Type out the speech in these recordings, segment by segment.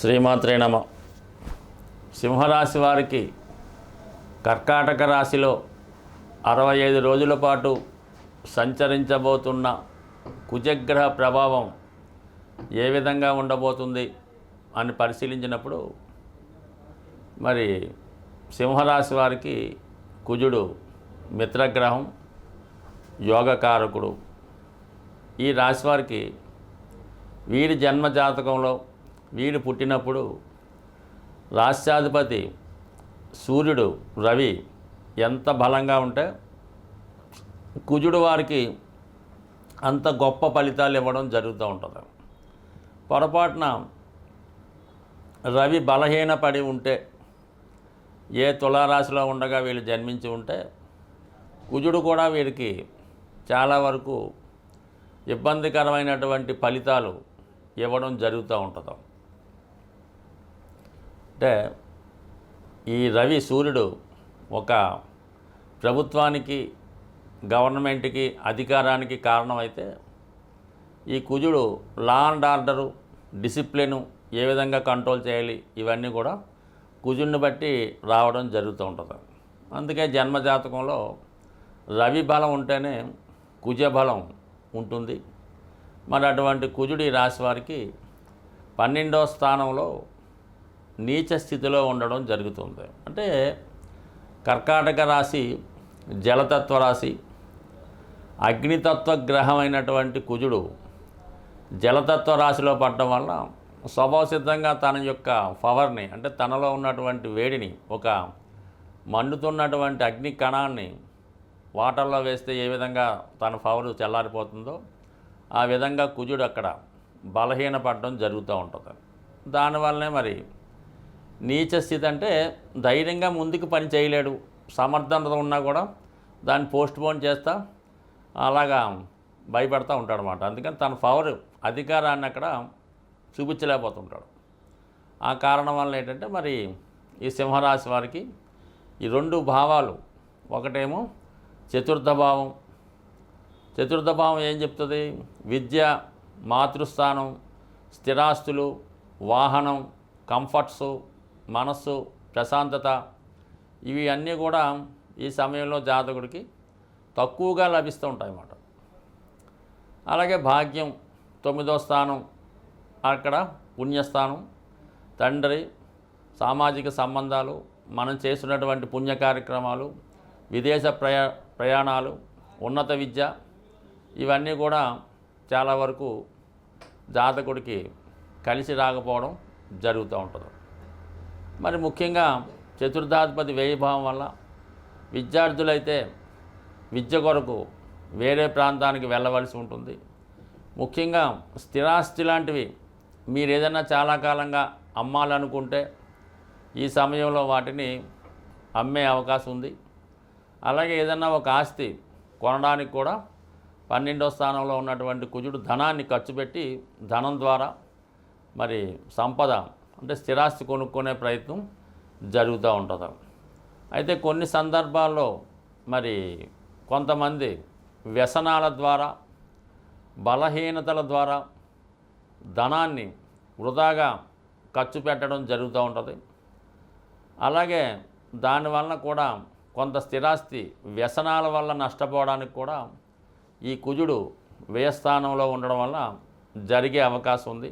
శ్రీమాత్రే నమ. సింహరాశి వారికి కర్కాటక రాశిలో అరవై ఐదు రోజుల పాటు సంచరించబోతున్న కుజగ్రహ ప్రభావం ఏ విధంగా ఉండబోతుంది అని పరిశీలించినప్పుడు మరి సింహరాశి వారికి కుజుడు మిత్రగ్రహం యోగకారకుడు. ఈ రాశి వారికి వీరి జన్మ జాతకంలో వీడు పుట్టినప్పుడు రాష్ట్రాధిపతి సూర్యుడు రవి ఎంత బలంగా ఉంటే కుజుడు వారికి అంత గొప్ప ఫలితాలు ఇవ్వడం జరుగుతూ ఉంటుంది. పొరపాటున రవి బలహీన పడి ఉంటే ఏ తులారాశిలో ఉండగా వీళ్ళు జన్మించి ఉంటే కుజుడు కూడా వీరికి చాలా వరకు ఇబ్బందికరమైనటువంటి ఫలితాలు ఇవ్వడం జరుగుతూ ఉంటుంది. అంటే ఈ రవి సూర్యుడు ఒక ప్రభుత్వానికి గవర్నమెంట్కి అధికారానికి కారణమైతే ఈ కుజుడు లా అండ్ ఆర్డరు డిసిప్లిను ఏ విధంగా కంట్రోల్ చేయాలి ఇవన్నీ కూడా కుజుడిని బట్టి రావడం జరుగుతూ ఉంటుంది. అందుకే జన్మజాతకంలో రవి బలం ఉంటేనే కుజ బలం ఉంటుంది. మరి అటువంటి కుజుడి రాశి వారికి పన్నెండవ స్థానంలో నీచ స్థితిలో ఉండడం జరుగుతుంది. అంటే కర్కాటక రాశి జలతత్వ రాశి అగ్నితత్వ గ్రహమైనటువంటి కుజుడు జలతత్వ రాశిలో పడటం వల్ల స్వభావసిద్ధంగా తన యొక్క పవర్ని అంటే తనలో ఉన్నటువంటి వేడిని ఒక మండుతున్నటువంటి అగ్ని కణాన్ని వాటర్లో వేస్తే ఏ విధంగా తన పవర్ చల్లారిపోతుందో ఆ విధంగా కుజుడు అక్కడ బలహీనపడడం జరుగుతూ ఉంటుంది. దానివల్లనే మరి నీచ స్థితి అంటే ధైర్యంగా ముందుకు పని చేయలేడు. సమర్థనత ఉన్నా కూడా దాన్ని పోస్ట్ పోన్ చేస్తా అలాగా భయపడతా ఉంటాడు అనమాట అందుకని తన పవర్ అధికారాన్ని అక్కడ చూపించలేకపోతుంటాడు. ఆ కారణం వల్ల ఏంటంటే మరి ఈ సింహరాశి వారికి ఈ రెండు భావాలు. ఒకటేమో చతుర్థ భావం. చతుర్థ భావం ఏం చెప్తుంది? విద్య మాతృస్థానం స్థిరాస్తులు వాహనం కంఫర్ట్స్ మనస్సు ప్రశాంతత ఇవి అన్నీ కూడా ఈ సమయంలో జాతకుడికి తక్కువగా లభిస్తూ ఉంటాయి అన్నమాట. అలాగే భాగ్యం తొమ్మిదో స్థానం అక్కడ పుణ్యస్థానం తండ్రి సామాజిక సంబంధాలు మనం చేస్తున్నటువంటి పుణ్య కార్యక్రమాలు విదేశ ప్రయా ప్రయాణాలు ఉన్నత విద్య ఇవన్నీ కూడా చాలా వరకు జాతకుడికి కలిసి రాకపోవడం జరుగుతూ ఉంటుంది. మరి ముఖ్యంగా చతుర్థాధిపతి వ్యయభావం వల్ల విద్యార్థులైతే విద్య కొరకు వేరే ప్రాంతానికి వెళ్ళవలసి ఉంటుంది. ముఖ్యంగా స్థిరాస్తి లాంటివి మీరు ఏదైనా చాలా కాలంగా అమ్మాలనుకుంటే ఈ సమయంలో వాటిని అమ్మే అవకాశం ఉంది. అలాగే ఏదైనా ఒక ఆస్తి కొనడానికి కూడా పన్నెండో స్థానంలో ఉన్నటువంటి కుజుడు ధనాన్ని ఖర్చు పెట్టి ధనం ద్వారా మరి సంపద అంటే స్థిరాస్తి కొనుక్కునే ప్రయత్నం జరుగుతూ ఉంటుంది. అయితే కొన్ని సందర్భాల్లో మరి కొంతమంది వ్యసనాల ద్వారా బలహీనతల ద్వారా ధనాన్ని వృధాగా ఖర్చు పెట్టడం జరుగుతూ ఉంటుంది. అలాగే దానివలన కూడా కొంత స్థిరాస్తి వ్యసనాల వల్ల నష్టపోవడానికి కూడా ఈ కుజుడు వ్యయస్థానంలో ఉండడం వల్ల జరిగే అవకాశం ఉంది.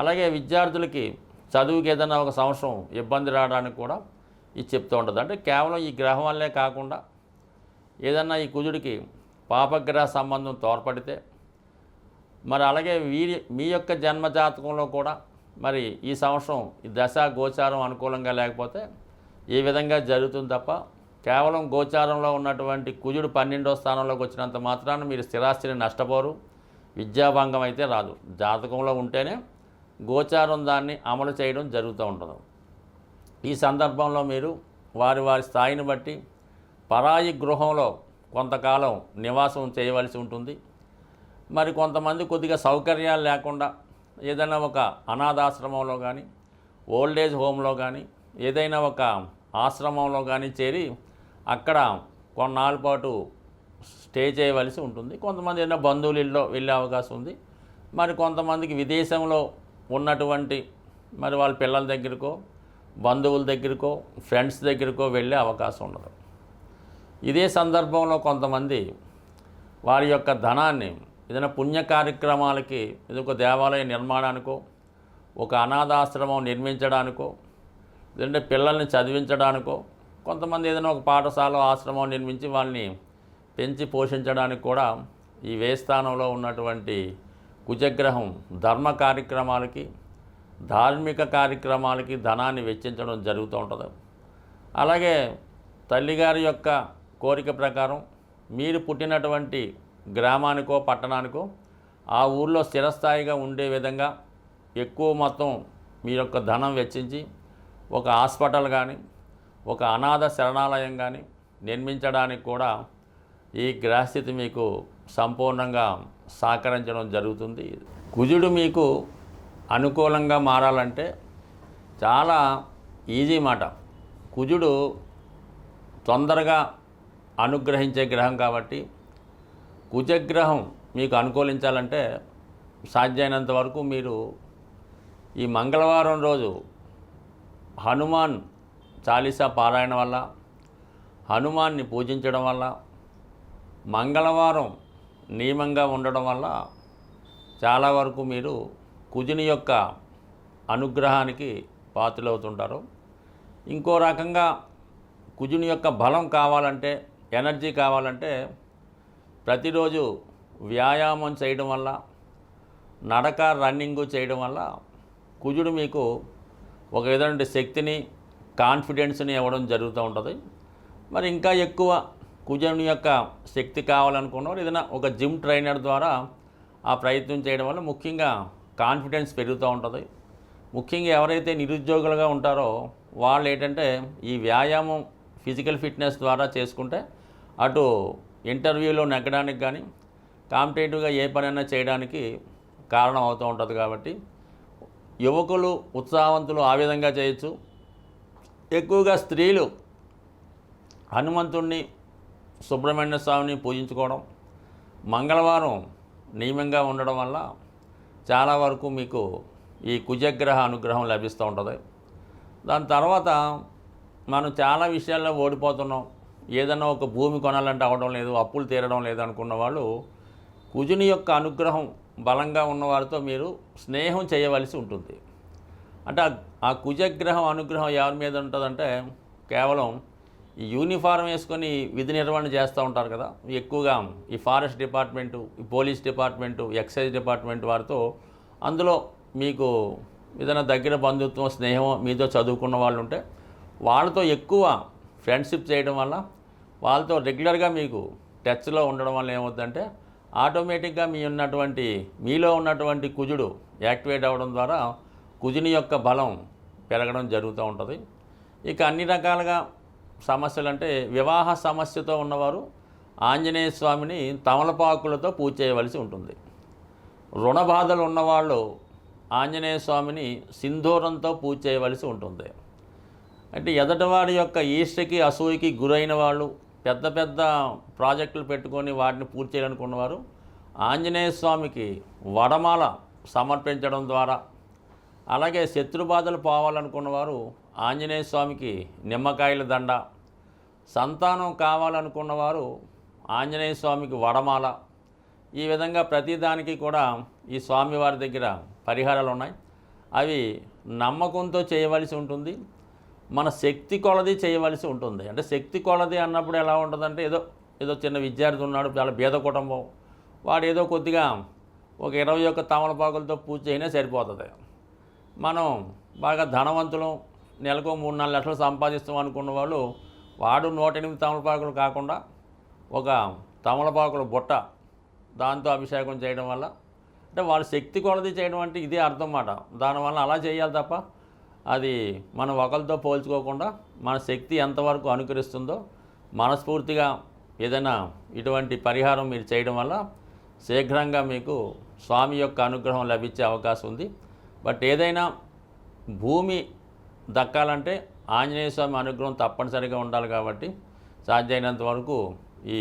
అలాగే విద్యార్థులకి చదువుకి ఏదైనా ఒక సంవత్సరం ఇబ్బంది రావడానికి కూడా ఇది చెప్తూ ఉంటుంది. అంటే కేవలం ఈ గ్రహం వల్లే కాకుండా ఏదన్నా ఈ కుజుడికి పాపగ్రహ సంబంధం తోడ్పడితే మరి అలాగే వీరి మీ యొక్క జన్మ జాతకంలో కూడా మరి ఈ సంవత్సరం ఈ దశ గోచారం అనుకూలంగా లేకపోతే ఈ విధంగా జరుగుతుంది తప్ప కేవలం గోచారంలో ఉన్నటువంటి కుజుడు పన్నెండో స్థానంలోకి వచ్చినంత మాత్రాన మీరు స్థిరాస్తిని నష్టపోరు విద్యాభంగం అయితే రాదు. జాతకంలో ఉంటేనే గోచారం దాన్ని అమలు చేయడం జరుగుతూ ఉంటుంది. ఈ సందర్భంలో మీరు వారి వారి స్థాయిని బట్టి పరాయి గృహంలో కొంతకాలం నివాసం చేయవలసి ఉంటుంది. మరి కొంతమంది కొద్దిగా సౌకర్యాలు లేకుండా ఏదైనా ఒక అనాథాశ్రమంలో కానీ ఓల్డేజ్ హోమ్లో కానీ ఏదైనా ఒక ఆశ్రమంలో కానీ చేరి అక్కడ కొన్నాళ్ళ పాటు స్టే చేయవలసి ఉంటుంది. కొంతమంది ఏదైనా బంధువులు ఇల్లో వెళ్ళే అవకాశం ఉంది. మరి కొంతమందికి విదేశంలో ఉన్నటువంటి మరి వాళ్ళ పిల్లల దగ్గరకో బంధువుల దగ్గరకో ఫ్రెండ్స్ దగ్గరకో వెళ్ళే అవకాశం ఉండదు. ఇదే సందర్భంలో కొంతమంది వారి యొక్క ధనాన్ని ఏదైనా పుణ్య కార్యక్రమాలకి ఇది ఒక దేవాలయ నిర్మాణానికో ఒక అనాథాశ్రమం నిర్మించడానికో లేదంటే పిల్లల్ని చదివించడానికో కొంతమంది ఏదైనా ఒక పాఠశాల ఆశ్రమం నిర్మించి వాళ్ళని పెంచి పోషించడానికి కూడా ఈ వేస్థానంలో ఉన్నటువంటి కుజగ్రహం ధర్మ కార్యక్రమాలకి ధార్మిక కార్యక్రమాలకి ధనాన్ని వెచ్చించడం జరుగుతూ ఉంటుంది. అలాగే తల్లిగారి యొక్క కోరిక ప్రకారం మీరు పుట్టినటువంటి గ్రామానికో పట్టణానికో ఆ ఊర్లో స్థిరస్థాయిగా ఉండే విధంగా ఎక్కువ మొత్తం మీ యొక్క ధనం వెచ్చించి ఒక హాస్పిటల్ కానీ ఒక అనాథ శరణాలయం కానీ నిర్మించడానికి కూడా ఈ గ్రహస్థితి మీకు సంపూర్ణంగా సహకరించడం జరుగుతుంది. కుజుడు మీకు అనుకూలంగా మారాలంటే చాలా ఈజీ మాట. కుజుడు తొందరగా అనుగ్రహించే గ్రహం కాబట్టి కుజగ్రహం మీకు అనుకూలించాలంటే సాధ్యమైనంత వరకు మీరు ఈ మంగళవారం రోజు హనుమాన్ చాలీసా పారాయణ వల్ల హనుమాన్ని పూజించడం వల్ల మంగళవారం నియమంగా ఉండడం వల్ల చాలా వరకు మీరు కుజుని యొక్క అనుగ్రహానికి పాత్రలవుతుంటారు. ఇంకో రకంగా కుజుని యొక్క బలం కావాలంటే ఎనర్జీ కావాలంటే ప్రతిరోజు వ్యాయామం చేయడం వల్ల నడక రన్నింగ్ చేయడం వల్ల కుజుడు మీకు ఒక విధమైన శక్తిని కాన్ఫిడెన్స్ని ఇవ్వడం జరుగుతూ ఉంటుంది. మరి ఇంకా ఎక్కువ కుజుని యొక్క శక్తి కావాలనుకున్నవారు ఏదైనా ఒక జిమ్ ట్రైనర్ ద్వారా ఆ ప్రయత్నం చేయడం వల్ల ముఖ్యంగా కాన్ఫిడెన్స్ పెరుగుతూ ఉంటుంది. ముఖ్యంగా ఎవరైతే నిరుద్యోగులుగా ఉంటారో వాళ్ళు ఏంటంటే ఈ వ్యాయామం ఫిజికల్ ఫిట్నెస్ ద్వారా చేసుకుంటే అటు ఇంటర్వ్యూలో నెగ్గడానికి కానీ కాంపిటేటివ్గా ఏ పనైనా చేయడానికి కారణం అవుతూ ఉంటుంది కాబట్టి యువకులు ఉత్సాహవంతులు ఆ విధంగా చేయొచ్చు. ఎక్కువగా స్త్రీలు హనుమంతుణ్ణి సుబ్రహ్మణ్య స్వామిని పూజించుకోవడం మంగళవారం నియమంగా ఉండడం వల్ల చాలా వరకు మీకు ఈ కుజగ్రహ అనుగ్రహం లభిస్తూ ఉంటుంది. దాని తర్వాత మనం చాలా విషయాల్లో ఓడిపోతున్నాం. ఏదైనా ఒక భూమి కొనాలంటే అవడం లేదు అప్పులు తీరడం లేదు అనుకున్న వాళ్ళు కుజుని యొక్క అనుగ్రహం బలంగా ఉన్నవారితో మీరు స్నేహం చేయవలసి ఉంటుంది. అంటే ఆ- ఆ కుజగ్రహం అనుగ్రహం ఎవరి మీద ఉంటుందంటే కేవలం ఈ యూనిఫారం వేసుకొని విధి నిర్వహణ చేస్తూ ఉంటారు కదా ఎక్కువగా ఈ ఫారెస్ట్ డిపార్ట్మెంటు ఈ పోలీస్ డిపార్ట్మెంటు ఎక్సైజ్ డిపార్ట్మెంట్ వారితో అందులో మీకు ఏదైనా దగ్గర బంధుత్వం స్నేహం మీతో చదువుకున్న వాళ్ళు ఉంటే వాళ్ళతో ఎక్కువ ఫ్రెండ్షిప్ చేయడం వల్ల వాళ్ళతో రెగ్యులర్గా మీకు టచ్లో ఉండడం వల్ల ఏమవుతుందంటే ఆటోమేటిక్గా మీ ఉన్నటువంటి మీలో ఉన్నటువంటి కుజుడు యాక్టివేట్ అవ్వడం ద్వారా కుజుని యొక్క బలం పెరగడం జరుగుతూ ఉంటుంది. ఇక అన్ని రకాలుగా సమస్యలు అంటే వివాహ సమస్యతో ఉన్నవారు ఆంజనేయ స్వామిని తమలపాకులతో పూజ చేయవలసి ఉంటుంది. రుణ బాధలు ఉన్నవాళ్ళు ఆంజనేయ స్వామిని సింధూరంతో పూజ చేయవలసి ఉంటుంది. అంటే ఎదటివాడి యొక్క ఈష్టకి అసూయకి గురైన వాళ్ళు పెద్ద పెద్ద ప్రాజెక్టులు పెట్టుకొని వాటిని పూర్తి చేయాలనుకున్నవారు ఆంజనేయ స్వామికి వడమాల సమర్పించడం ద్వారా అలాగే శత్రు బాధలు పోవాలనుకున్నవారు ఆంజనేయ స్వామికి నిమ్మకాయల దండ సంతానం కావాలనుకున్నవారు ఆంజనేయ స్వామికి వడమాల. ఈ విధంగా ప్రతిదానికి కూడా ఈ స్వామివారి దగ్గర పరిహారాలు ఉన్నాయి. అవి నమ్మకంతో చేయవలసి ఉంటుంది. మన శక్తి కొలది చేయవలసి ఉంటుంది. అంటే శక్తి కొలది అన్నప్పుడు ఎలా ఉంటుందంటే ఏదో ఏదో చిన్న విద్యార్థి ఉన్నాడు చాలా బీద కుటుంబం. వాడు ఏదో కొద్దిగా ఒక ఇరవై ఒక్క తమలపాకులతో పూజ అయినా సరిపోతుంది. మనం బాగా ధనవంతులం నెలకు మూడు నాలుగు లక్షలు సంపాదిస్తాం అనుకున్న వాళ్ళు వాడు నూట ఎనిమిది తమలపాకులు కాకుండా ఒక తమలపాకుల బుట్ట దాంతో అభిషేకం చేయడం వల్ల అంటే వాళ్ళ శక్తి కొలది చేయడం అంటే ఇదే అర్థం మాట. దానివల్ల అలా చేయాలి తప్ప అది మనం ఒకరితో పోల్చుకోకుండా మన శక్తి ఎంతవరకు అనుకరిస్తుందో మనస్ఫూర్తిగా ఏదైనా ఇటువంటి పరిహారం మీరు చేయడం వల్ల శీఘ్రంగా మీకు స్వామి యొక్క అనుగ్రహం లభించే అవకాశం ఉంది. బట్ ఏదైనా భూమి దక్కాలంటే ఆంజనేయ స్వామి అనుగ్రహం తప్పనిసరిగా ఉండాలి కాబట్టి సాధ్యమైనంత వరకు ఈ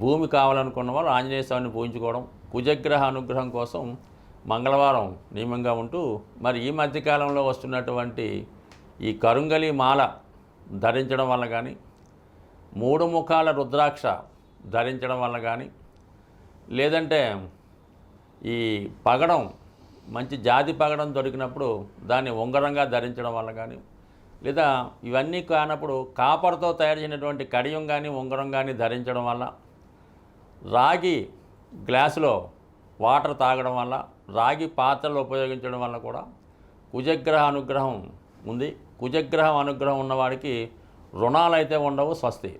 భూమి కావాలనుకున్న వాళ్ళు ఆంజనేయ స్వామిని పూజించుకోవడం కుజగ్రహ అనుగ్రహం కోసం మంగళవారం నియమంగా ఉంటూ మరి ఈ మధ్యకాలంలో వస్తున్నటువంటి ఈ కరుంగలి మాల ధరించడం వల్ల కానీ మూడు ముఖాల రుద్రాక్ష ధరించడం వల్ల కానీ లేదంటే ఈ పగడం మంచి జాతి పగడం దొరికినప్పుడు దాన్ని ఉంగరంగా ధరించడం వల్ల కానీ లేదా ఇవన్నీ కానప్పుడు కాపర్తో తయారు చేసినటువంటి కడియం కానీ ఉంగరం కానీ ధరించడం వల్ల రాగి గ్లాసులో వాటర్ తాగడం వల్ల రాగి పాత్రలు ఉపయోగించడం వల్ల కూడా కుజగ్రహ అనుగ్రహం ఉంది. కుజగ్రహం అనుగ్రహం ఉన్నవాడికి రుణాలు అయితే ఉండవు స్వస్తి.